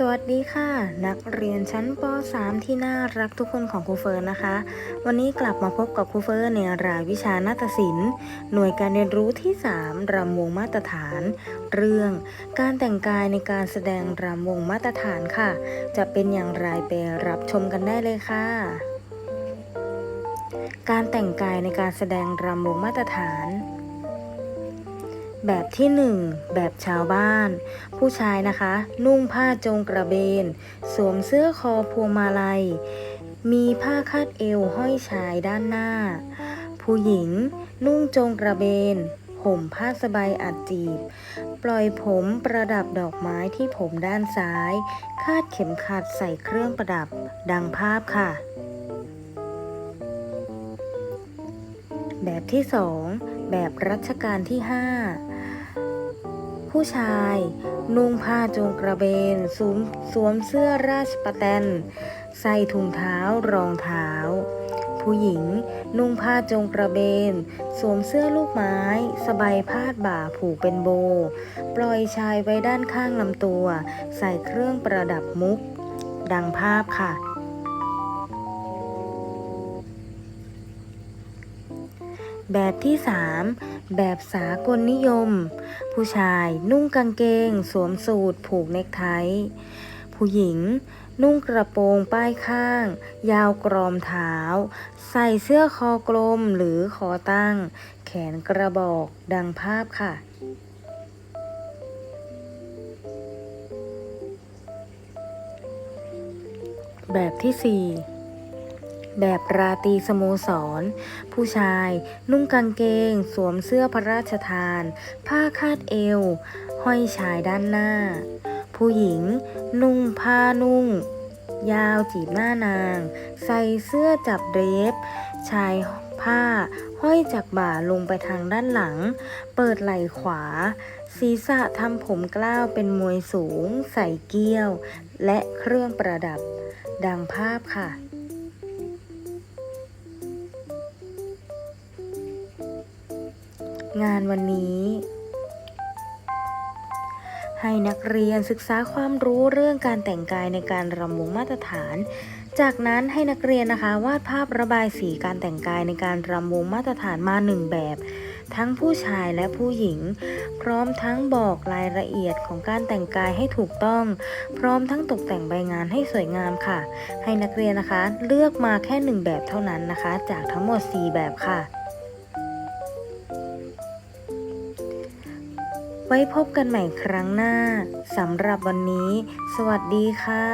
สวัสดีค่ะ นักเรียนชั้นป .3 ที่น่ารักทุกคนของครูเฟิร์นนะคะ วันนี้กลับมาพบกับครูเฟิร์นในรายวิชานาฏศิลป์ หน่วยการเรียนรู้ที่ 3 รำวงมาตรฐาน เรื่องการแต่งกายในการแสดงรำวงมาตรฐานค่ะ จะเป็นอย่างไรไปรับชมกันได้เลยค่ะการแต่งกายในการแสดงรำวงมาตรฐาน แบบที่ 1 แบบชาวบ้าน ผู้ชายนะคะ นุ่งผ้าจงกระเบน สวมเสื้อคอพวงมาลัย มีผ้าคาดเอวห้อยชายด้านหน้า ผู้หญิง นุ่งจงกระเบน ห่มผ้าสบายอัดจีบ ปล่อยผมประดับดอกไม้ที่ผมด้านซ้าย คาดเข็มขัดใส่เครื่องประดับ ดังภาพค่ะ แบบที่ 2 แบบรัชกาลที่ 5 ผู้ชาย นุ่งผ้าจงกระเบนสวมสวมเสื้อราชปะแตน ใส่ถุงเท้ารองเท้า ผู้หญิง นุ่งผ้าจงกระเบน สวมเสื้อลูกไม้ สบายพาดบ่าผูกเป็นโบ ปล่อยชายไว้ด้านข้างลำตัว ใส่เครื่องประดับมุก ดังภาพค่ะ แบบที่ 3 แบบสากลนิยม ผู้ชายนุ่งกางเกง สวมสูทผูกเนคไท ผู้หญิง นุ่งกระโปรงป้ายข้าง ยาวกรอมเท้า ใส่เสื้อคอกลมหรือคอตั้ง แขนกระบอกดังภาพค่ะแบบที่ 4 แบบราตีสโมสร ผู้ชายนุ่งกางเกง สวมเสื้อพระราชทาน ผ้าคาดเอว ห้อยชายด้านหน้า ผู้หญิง นุ่งผ้านุ่ง ยาวจีบหน้านาง ใส่เสื้อจับเดรฟชายผ้า ห้อยจากบ่าลงไปทางด้านหลัง เปิดไหล่ขวา ศีรษะทำผมกล้าวเป็นมวยสูง ใส่เกี้ยว และเครื่องประดับ ดังภาพค่ะ งานวันนี้ ให้นักเรียนศึกษาความรู้เรื่องการแต่งกายในการรำวงมาตรฐาน จากนั้นให้นักเรียนนะคะวาดภาพระบายสีการแต่งกายในการรำวงมาตรฐานมาหนึ่งแบบทั้งผู้ชายและผู้หญิง พร้อมทั้งบอกรายละเอียดของการแต่งกายให้ถูกต้อง พร้อมทั้งตกแต่งใบงานให้สวยงามค่ะ ให้นักเรียนนะคะ เลือกมาแค่หนึ่งแบบเท่านั้นนะคะ จากทั้งหมด 4 แบบค่ะ ไว้พบกันใหม่ครั้งหน้าสำหรับวันนี้ สวัสดีค่ะ